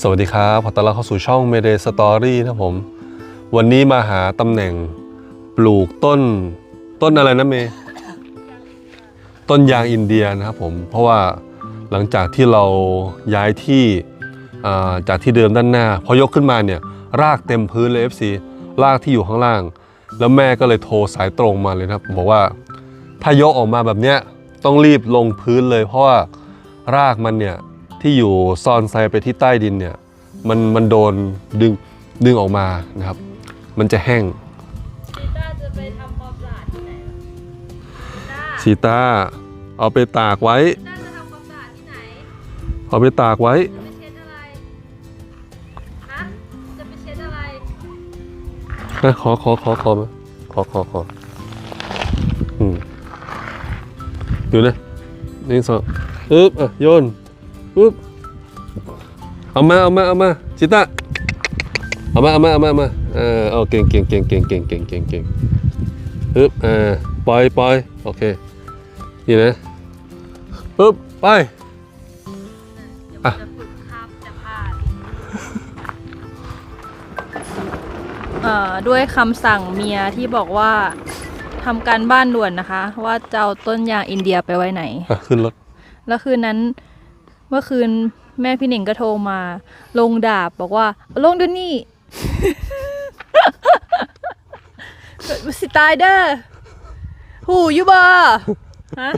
สวัสดีครับขอต้อนรับเข้าสู่ช่อง Mayday Story นะครับผม วันนี้มาหาตำแหน่งปลูกต้นต้นอะไรนะเมย์ต้นยางอินเดียนะครับผม เพราะว่าหลังจากที่เราย้ายที่าจากที่เดิมด้านหน้า พอยกขึ้นมาเนี่ย รากเต็มพื้นเลย FC รากที่อยู่ข้างล่าง แล้วแม่ก็เลยโทรสายตรงมาเลยนะครับบอกว่า ถ้ายกออกมาแบบเนี้ยต้องรีบลงพื้นเลย เพราะว่ารากมันเนี่ย ที่อยู่ซ่อนไซไปที่ใต้ดินเนี่ยมันมันโดนดึงดึงออกมานะครับ มันจะแห้งชีต้าจะไปทำความสะอาดที่ไหนล่ะชีต้าชีต้าเอาไปตากไว้ชีต้าจะทำความสะอาดที่ไหนเอาไปตากไว้ จะไปเช็ดอะไรฮะจะไปเช็ดอะไรนะขอขอขอขอมาขอขอขออืมอยู่นะหนึ่งสองปึ๊บอะโยน ปึ๊บเอามาเอามาเอามาชิต้าเอามาเอามาเอามาเอามาเออเอาเก่งเก่งเก่งเก่งเก่งเก่งเก่งเก่งปึ๊บอ่าปล่อยปล่อยโอเคนี่นะปึ๊บไปเดี๋ยวอะมันจะฝึกคาบจะพลาดเอ่อด้วยคำสั่งเมียที่บอกว่าทำการบ้านด่วนนะคะ ว่าจะเอาต้นยางอินเดียไปไว้ไหน อะขึ้นรถ แล้วคืนนั้นเมื่อคืนแม่พี่หนิงก็โทรมา ลงดาบบอกว่าเอาลงเดูนี่สิตายเด้อหูอยูบอฮะ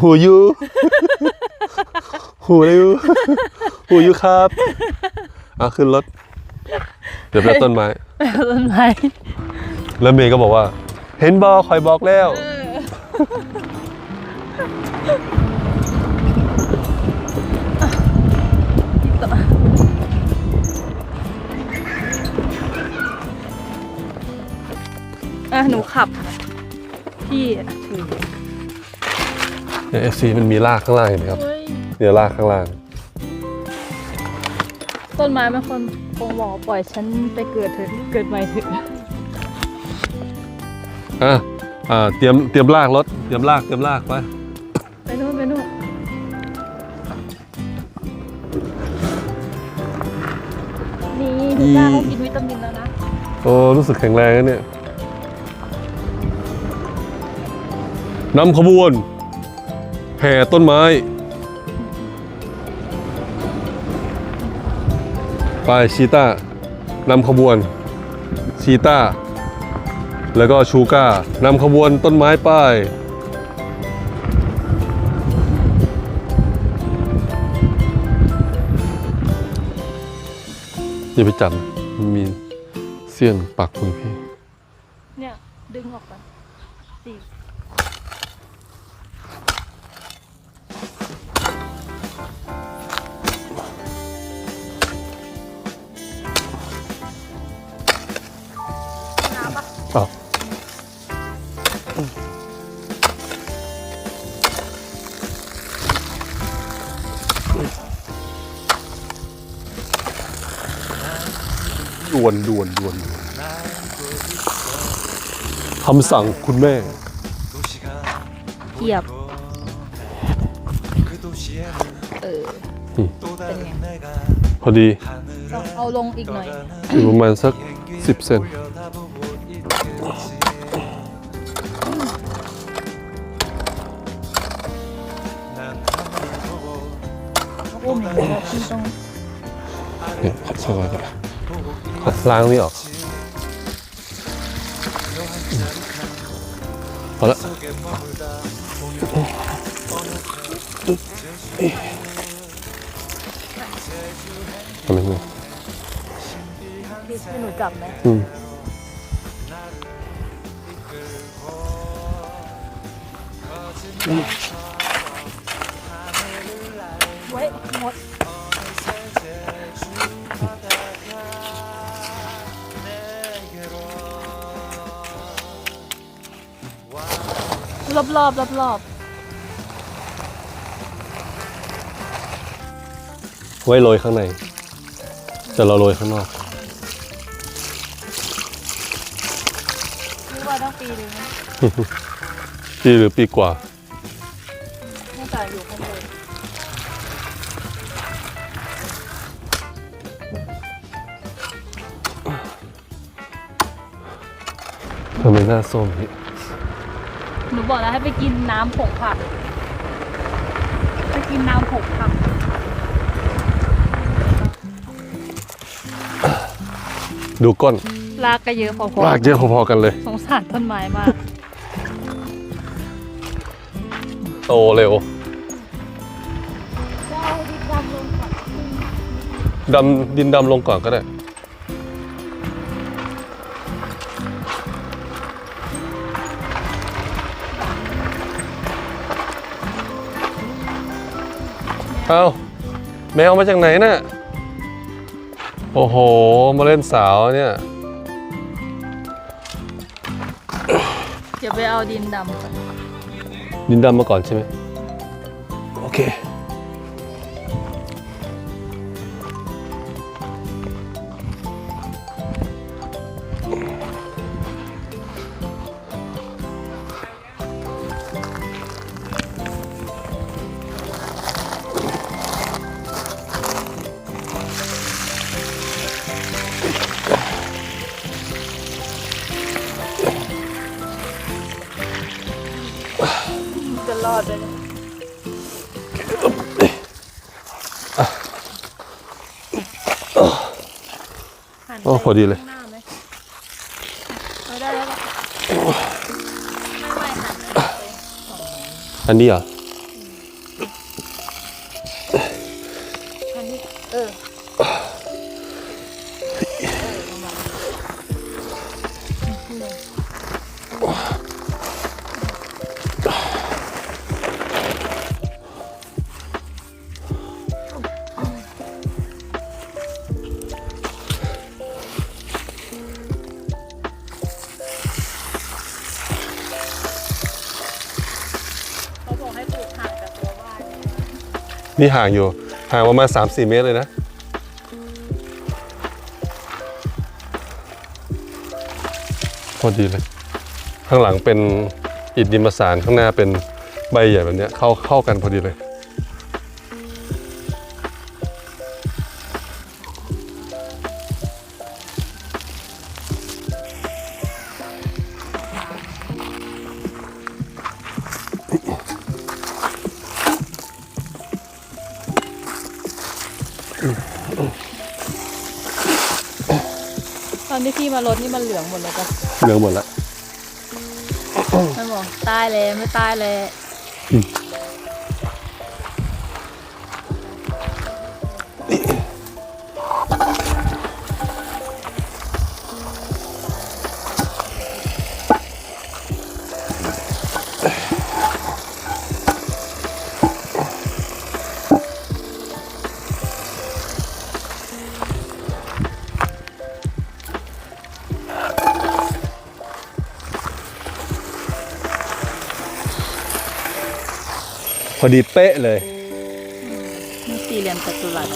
หูยูหูอะไรยูหูยูครับอะขึ้นรถ เดี๋ยวไปเอาต้นไม้ต้นไม้แล้วเมย์ก็บอกว่า เห็นบอคอยบอกแล้ว อะหนูขับ พี่อะถือเนี่ย FC มันมีรากข้างล่างเห็นไหมครับ เฮ้ย เนี่ยรากข้างล่าง ต้นไม้มันคนคงบอกปล่อยฉันไปเกิดเถอะเกิดใหม่เถอะอะอ่าเตรียมเตรียมรากรถเตรียมรากเตรียมรากไปไปนู่นไปนู่นนี่พี่จ้าเขากินวิตามินแล้วนะโอ้รู้สึกแข็งแรงนะเนี่ย นำขบวน แห่ต้นไม้ ไปชีต้านำขบวนชีต้า แล้วก็ชูก้านำขบวนต้นไม้ไป้ายอย่าไปจับมันมีเสี้ยนปักคุณพี่ เนี่ย ดึงออกก่อ น้ำปะอ้าวด่วนด่วนด่วนด่วนคำสั่งคุณแม่เทียบ เออ เป็นไง พอดีลองเอาลงอีกหน่อย อยู่ประมาณสัก10เซน มันตรงเนี่ยขัดยก่อนล้างไม่ออกพอละทำไมไม่ดิสหนูจับไหมอืมเว้ยหมด รอบรอบรอบรอบไว้โรยข้างในจะเราโรยข้างนอก นี่ว่าต้องปีหนึ่งปีหรือปีกว่า น่าจะอยู่ข้างบนทำไมหน้าส้มพี่ หนูบอกแล้วให้ไปกินน้ำผงผัก ไปกินน้ำผงผัก ดูก้นลากก็เยอะพอลากเยอะพอๆกันเลย ๆ สงสารต้นไม้มาก โตเร็วดำดินดำลงก่อนก็ได้ เอาแมวมาจากไหนน่ะโอ้โห มาเล่นสาวเนี่ย เดี๋ยวไปเอาดินดำก่อนดินดำมาก่อนใช่ไหมโอเค ดเลยเนี่ยหันไปโอ้พอดีเลยข้างหน้าไหมเอาได้แล้วปะไม่ไม่หันไปอันนี้เหรอ นี่ห่างอยู่ ห่างประมาณ 3-4 เมตรเลยนะ พอดีเลย ข้างหลังเป็นอิฐดินประสานข้างหน้าเป็นใบใหญ่แบบนี้เข้าเข้ากันพอดีเลย ตอนที่พี่มาลดนี่มันเหลืองหมดเลยปะเหลืองหมดแล้วมันบอกตายเลยไม่ตายเลย พอดีเป๊ะเลย นี่สี่เหลี่ยมจัตุรัส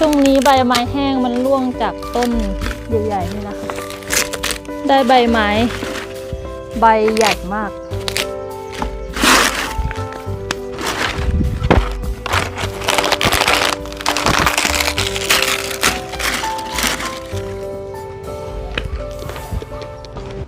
ช่วงนี้ใบไม้แห้งมันร่วงจากต้นใหญ่ๆนี่นะคะ ได้ใบไม้ ใบใหญ่มาก